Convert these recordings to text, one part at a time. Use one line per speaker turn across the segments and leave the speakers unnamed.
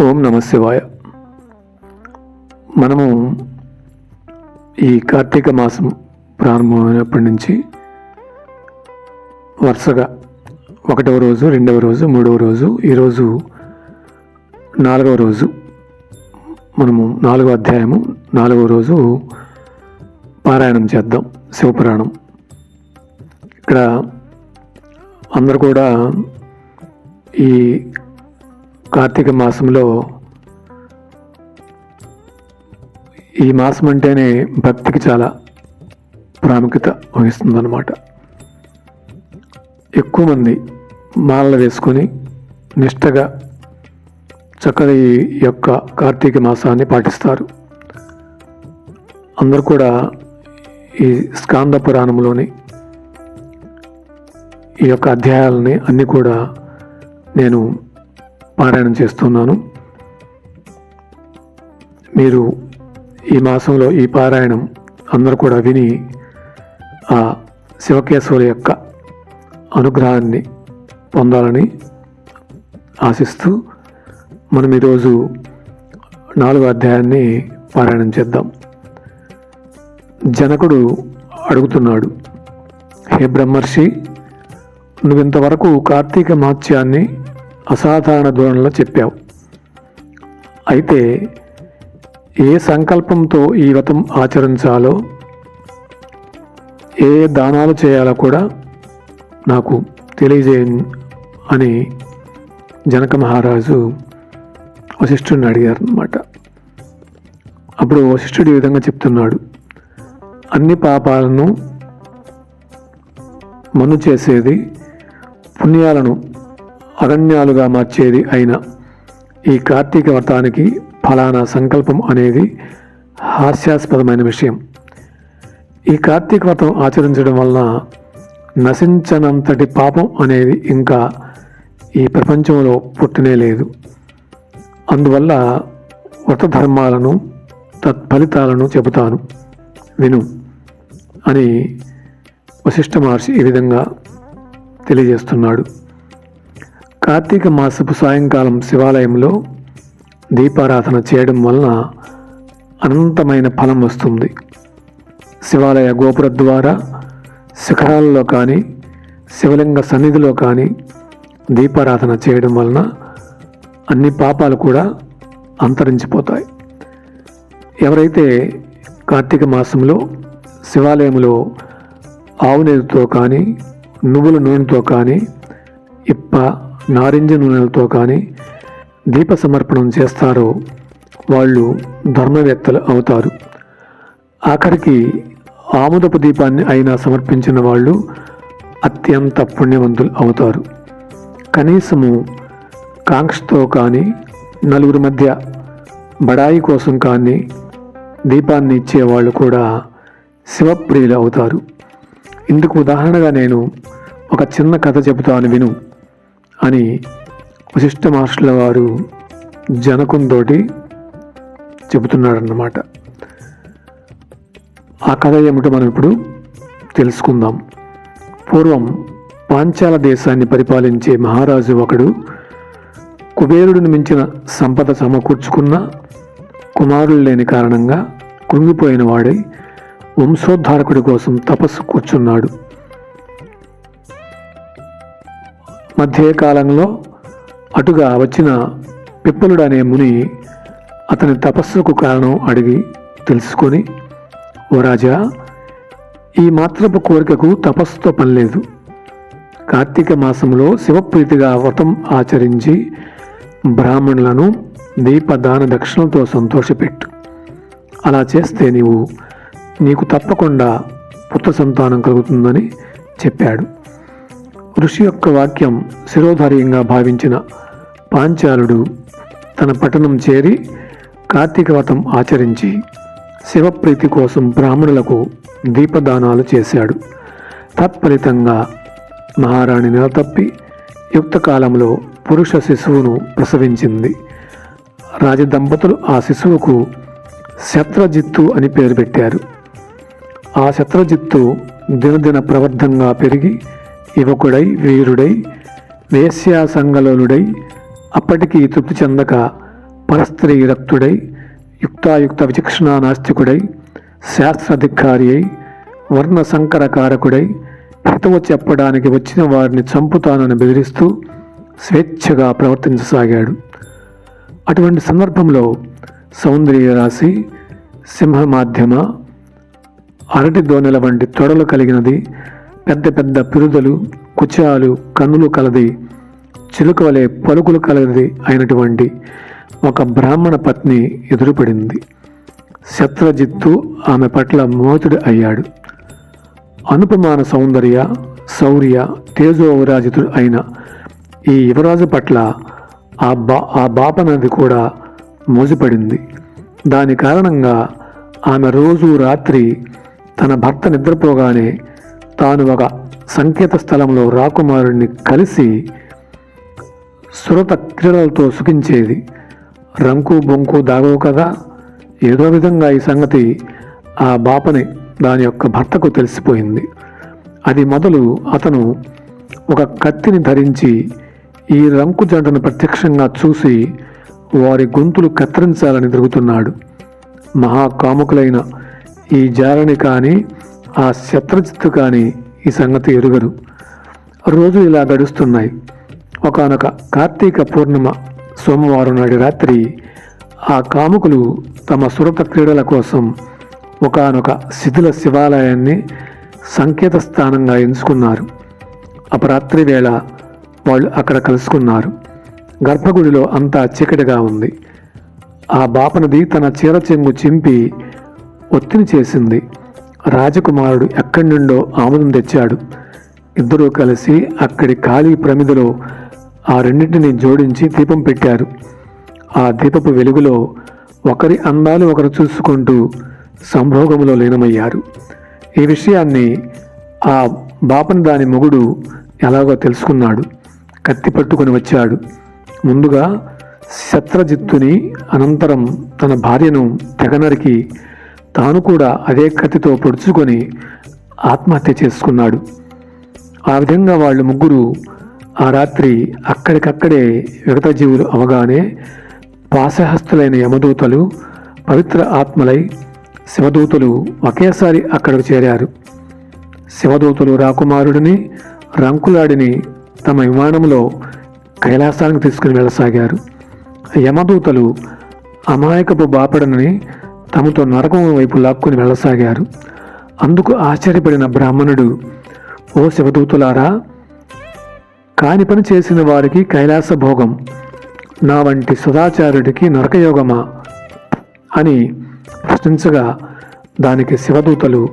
ఓం నమ శివాయ. మనము ఈ కార్తీక మాసం ప్రారంభమైనప్పటి నుంచి వరుసగా ఒకటవ రోజు రెండవ రోజు మూడవ రోజు ఈరోజు నాలుగవ రోజు మనము నాలుగవ అధ్యాయము నాలుగవ రోజు పారాయణం చేద్దాం శివపురాణం. ఇక్కడ అందరు కూడా ఈ కార్తీక మాసంలో ఈ మాసం అంటేనే భక్తికి చాలా ప్రాముఖ్యత వహిస్తుందన్నమాట. ఎక్కువ మంది మాలలు వేసుకొని నిష్టగా చక్కగా ఈ యొక్క కార్తీక మాసాన్ని పాటిస్తారు. అందరూ కూడా ఈ స్కాంద పురాణంలోని ఈ యొక్క అధ్యాయాలని అన్నీ కూడా నేను పారాయణం చేస్తున్నాను. మీరు ఈ మాసంలో ఈ పారాయణం అందరూ కూడా విని ఆ శివకేశవుల యొక్క అనుగ్రహాన్ని పొందాలని ఆశిస్తూ మనం ఈరోజు నాలుగో అధ్యాయాన్ని పారాయణం చేద్దాం. జనకుడు అడుగుతున్నాడు హే బ్రహ్మర్షి నువ్వింతవరకు కార్తీక మాత్యాన్ని అసాధారణ ధోరణిలో చెప్పావు. అయితే ఏ సంకల్పంతో ఈ వ్రతం ఆచరించాలో ఏ దానాలు చేయాలో కూడా నాకు తెలియజేయ అని జనక మహారాజు వశిష్ఠుడిని అడిగారు అనమాట అప్పుడు వశిష్ఠుడు ఈ విధంగా చెప్తున్నాడు. అన్ని పాపాలను మను చేసేది పుణ్యాలను అరణ్యాలుగా మార్చేది అయిన ఈ కార్తీక వ్రతానికి ఫలానా సంకల్పం అనేది హాస్యాస్పదమైన విషయం. ఈ కార్తీక వ్రతం ఆచరించడం వలన నశించనంతటి పాపం అనేది ఇంకా ఈ ప్రపంచంలో పుట్టనే లేదు. అందువల్ల వ్రత ధర్మాలను తత్ఫలితాలను చెబుతాను. విను అని వశిష్ఠ మహర్షి ఈ విధంగా తెలియజేస్తున్నాడు. కార్తీక మాసపు సాయంకాలం శివాలయంలో దీపారాధన చేయడం వలన అనంతమైన ఫలం వస్తుంది. శివాలయ గోపుర ద్వారా శిఖరాలలో కానీ శివలింగ సన్నిధిలో కానీ దీపారాధన చేయడం వలన అన్ని పాపాలు కూడా అంతరించిపోతాయి. ఎవరైతే కార్తీక మాసంలో శివాలయంలో ఆవు కానీ నువ్వుల నూనెతో కానీ ఇప్ప నారింజ నూనెలతో కానీ దీప సమర్పణం చేస్తారో వాళ్ళు ధర్మవేత్తలు అవుతారు. ఆఖరికి ఆముదపు దీపాన్ని అయినా సమర్పించిన వాళ్ళు అత్యంత పుణ్యవంతులు అవుతారు. కనీసము కాంక్షతో కానీ నలుగురి మధ్య బడాయి కోసం కానీ దీపాన్ని ఇచ్చేవాళ్ళు కూడా శివప్రియులు అవుతారు. ఇందుకు ఉదాహరణగా నేను ఒక చిన్న కథ చెబుతాను విను. అని వశిష్ఠ మహర్షుల వారు జనకుంతోటి చెబుతున్నాడన్నమాట ఆ కథ ఏమిటో మనం ఇప్పుడు తెలుసుకుందాం. పూర్వం పాంచాల దేశాన్ని పరిపాలించే మహారాజు ఒకడు కుబేరుడిని మించిన సంపద సమకూర్చుకున్న కుమారులు లేని కారణంగా కృంగిపోయిన వాడై వంశోద్ధారకుడి కోసం తపస్సు కూర్చున్నాడు. మధ్యకాలంలో అటుగా వచ్చిన పిప్పలుడు అనే ముని అతని తపస్సుకు కారణం అడిగి తెలుసుకొని ఓ రాజా ఈ మాత్రపు కోరికకు తపస్సుతో పనిలేదు కార్తీక మాసంలో శివప్రీతిగా వ్రతం ఆచరించి బ్రాహ్మణులను దీపదాన దక్షిణలతో సంతోషపెట్టు. అలా చేస్తే నీవు నీకు తప్పకుండా పుత్ర సంతానం కలుగుతుందని చెప్పాడు. ఋషి యొక్క వాక్యం శిరోధార్యంగా భావించిన పాంచాలుడు తన పట్టణం చేరి కార్తీక వ్రతం ఆచరించి శివప్రీతి కోసం బ్రాహ్మణులకు దీపదానాలు చేశాడు. తత్ఫలితంగా మహారాణి నెలతప్పి తప్పి యుక్తకాలంలో పురుష శిశువును ప్రసవించింది. రాజదంపతులు ఆ శిశువుకు శత్రజిత్తు అని పేరు పెట్టారు. ఆ శత్రజిత్తు దినదిన ప్రవర్ధంగా పెరిగి యువకుడై వీరుడై వేశ్యాసంగలోలుడై అప్పటికీ తృప్తి చెందక పరస్త్రీ రక్తుడై యుక్తాయుక్త విచక్షణా నాస్తికుడై శాస్త్రాధికారి అయి వర్ణ సంకరకారకుడై హితవు చెప్పడానికి వచ్చిన వారిని చంపుతానని బెదిరిస్తూ స్వేచ్ఛగా ప్రవర్తించసాగాడు. అటువంటి సందర్భంలో సౌందర్య రాశి సింహ మాధ్యమ అరటి దోనెల వంటి తొడలు కలిగినది పెద్ద పెద్ద పిరుదలు కుచాలు కన్నులు కలది చిలుక వలె పలుకులు కలది అయినటువంటి ఒక బ్రాహ్మణ పత్ని ఎదురుపడింది. శత్రజిత్తు ఆమె పట్ల మోతుడు అయ్యాడు. అనుపమాన సౌందర్య శౌర్య తేజోవరాజితుడు అయిన ఈ యువరాజు పట్ల ఆ బా ఆ బాపనది కూడా మోజుపడింది. దాని కారణంగా ఆమె రోజు రాత్రి తన భర్త నిద్రపోగానే తాను ఒక సంకేత స్థలంలో రాకుమారుణ్ణి కలిసి సురత క్రీడలతో సుఖించేది. రంకు బొంకు దాగవు కదా? ఏదో విధంగా ఈ సంగతి ఆ బాపని దాని యొక్క భర్తకు తెలిసిపోయింది. అది మొదలు అతను ఒక కత్తిని ధరించి ఈ రంకు జంటను ప్రత్యక్షంగా చూసి వారి గొంతులు కత్తిరించాలని తిరుగుతున్నాడు. మహాకాముకులైన ఈ జాలని కానీ ఆ శత్రుజిత్తు కానీ ఈ సంగతి ఎరుగరు. రోజులు ఇలా గడుస్తున్నాయి. ఒకనొక కార్తీక పూర్ణిమ సోమవారం నాటి రాత్రి ఆ కాముకులు తమ సురత క్రీడల కోసం ఒకనొక శిథిల శివాలయాన్ని సంకేత స్థానంగా ఎంచుకున్నారు. అపరాత్రి వేళ వాళ్ళు అక్కడ కలుసుకున్నారు. గర్భగుడిలో అంతా చీకటిగా ఉంది. ఆ బాపనది తన చీర చెంగు చింపి ఒత్తిడి చేసింది. రాజకుమారుడు ఎక్కడి నుండో ఆముదం తెచ్చాడు. ఇద్దరూ కలిసి అక్కడి ఖాళీ ప్రమిదలో ఆ రెండింటిని జోడించి దీపం పెట్టారు. ఆ దీపపు వెలుగులో ఒకరి అందాలు ఒకరు చూసుకుంటూ సంభోగంలో లీనమయ్యారు. ఈ విషయాన్ని ఆ బాపన దాని మొగుడు ఎలాగో తెలుసుకున్నాడు. కత్తి పట్టుకొని వచ్చాడు. ముందుగా శత్రజిత్తుని అనంతరం తన భార్యను తెగనరికి తాను కూడా అదే కత్తితో పొడుచుకొని ఆత్మహత్య చేసుకున్నాడు. ఆ విధంగా వాళ్ళు ముగ్గురు ఆ రాత్రి అక్కడికక్కడే విగత జీవులు అవగానే పాశహస్తులైన యమదూతలు పవిత్ర ఆత్మలై శివదూతలు ఒకేసారి అక్కడకు చేరారు. శివదూతలు రాకుమారుడిని రంకులాడిని తమ విమానంలో కైలాసానికి తీసుకుని వెళ్ళసాగారు. యమదూతలు అమాయకపు బాపడనని తమతో నరకం వైపు లాక్కుని వెళ్ళసాగారు. అందుకు ఆశ్చర్యపడిన బ్రాహ్మణుడు ఓ శివదూతులారా కాని పని చేసిన వారికి కైలాస భోగం నా వంటి సదాచారుడికి నరకయోగమా? అని ప్రశ్నించగా దానికి శివదూతలు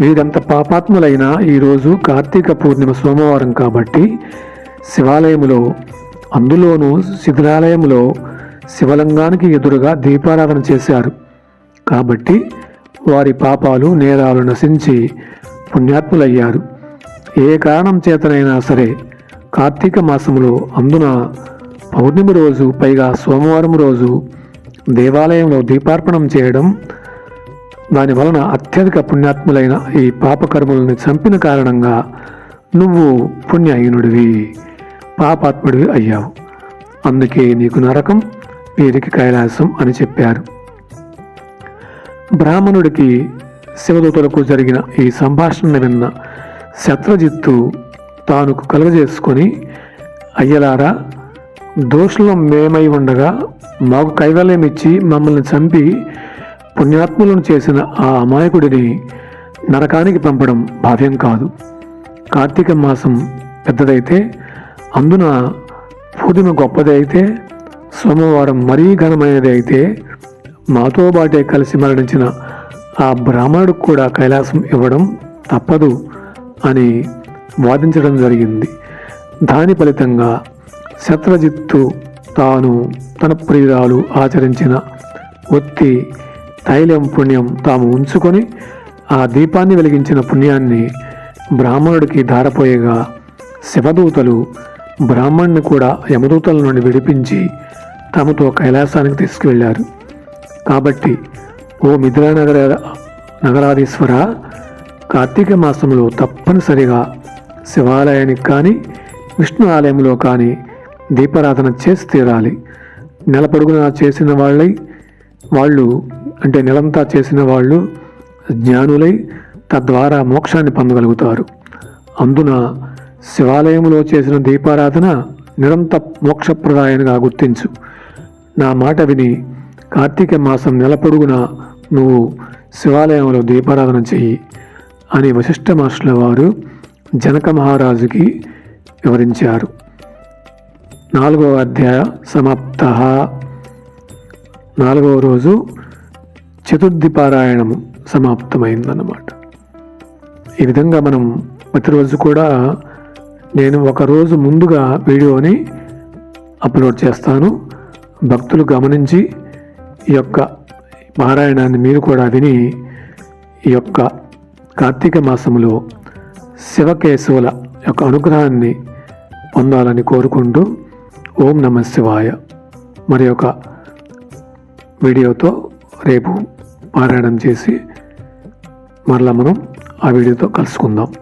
వీరంత పాపాత్ములైన ఈరోజు కార్తీక పూర్ణిమ సోమవారం కాబట్టి శివాలయములో అందులోనూ శిథిలాలయంలో శివలింగానికి ఎదురుగా దీపారాధన చేశారు. కాబట్టి వారి పాపాలు నేరాలు నశించి పుణ్యాత్ములయ్యారు. ఏ కారణం చేతనైనా సరే కార్తీక మాసములో అందున పౌర్ణమి రోజు పైగా సోమవారం రోజు దేవాలయంలో దీపార్పణం చేయడం దాని వలన అత్యధిక పుణ్యాత్ములైన ఈ పాపకర్మలను చంపిన కారణంగా నువ్వు పుణ్యహీనుడివి పాపాత్ముడివి అయ్యావు. అందుకే నీకు నరకం వీరికి కైలాసం అని చెప్పారు. బ్రాహ్మణుడికి శివదూతలకు జరిగిన ఈ సంభాషణ విన్న శత్రజిత్తు తాను కలుగజేసుకొని అయ్యలారా దోషులం మేమై ఉండగా మాకు కైవల్యం ఇచ్చి మమ్మల్ని చంపి పుణ్యాత్ములను చేసిన ఆ అమాయకుడిని నరకానికి పంపడం భావ్యం కాదు. కార్తీక మాసం పెద్దదైతే అందున పూర్ణిమ గొప్పది అయితే సోమవారం మరీ ఘనమైనది అయితే మాతో బాటే కలిసి మరణించిన ఆ బ్రాహ్మణుడికి కూడా కైలాసం ఇవ్వడం తప్పదు అని వాదించడం జరిగింది. దాని ఫలితంగా శత్రజిత్తు తాను తన ప్రియురాలు ఆచరించిన ఒత్తి తైలం పుణ్యం తాము ఉంచుకొని ఆ దీపాన్ని వెలిగించిన పుణ్యాన్ని బ్రాహ్మణుడికి ధారపోయేగా శివదూతలు బ్రాహ్మణ్ణి కూడా యమదూతల నుండి విడిపించి తమతో కైలాసానికి తీసుకువెళ్ళారు. కాబట్టి ఓ మిథిలానగర నగరాధీశ్వర కార్తీక మాసంలో తప్పనిసరిగా శివాలయానికి కానీ విష్ణు ఆలయంలో కానీ దీపారాధన చేసి తీరాలి. నెల పొడుగునా చేసిన వాళ్ళై వాళ్ళు అంటే నెలంతా చేసిన వాళ్ళు జ్ఞానులై తద్వారా మోక్షాన్ని పొందగలుగుతారు. అందున శివాలయంలో చేసిన దీపారాధన నిరంతర మోక్షప్రదాయంగా గుర్తించు. నా మాట విని కార్తీక మాసం నెల పొడుగున నువ్వు శివాలయంలో దీపారాధన చెయ్యి అని వశిష్ఠ మాస్టర్ల వారు జనక మహారాజుకి వివరించారు. నాలుగవ అధ్యాయ సమాప్త. నాలుగవ రోజు చతుర్థి పారాయణము సమాప్తమైందన్నమాట. ఈ విధంగా మనం ప్రతిరోజు కూడా నేను ఒక రోజు ముందుగా వీడియోని అప్లోడ్ చేస్తాను. భక్తులు గమనించి ఈ యొక్క పారాయణాన్ని మీరు కూడా విని ఈ యొక్క కార్తీక మాసములో శివకేశవుల యొక్క అనుగ్రహాన్ని పొందాలని కోరుకుంటూ ఓం నమ శివాయ. మరి ఒక వీడియోతో రేపు పారాయణం చేసి మరలా మనం ఆ వీడియోతో కలుసుకుందాం.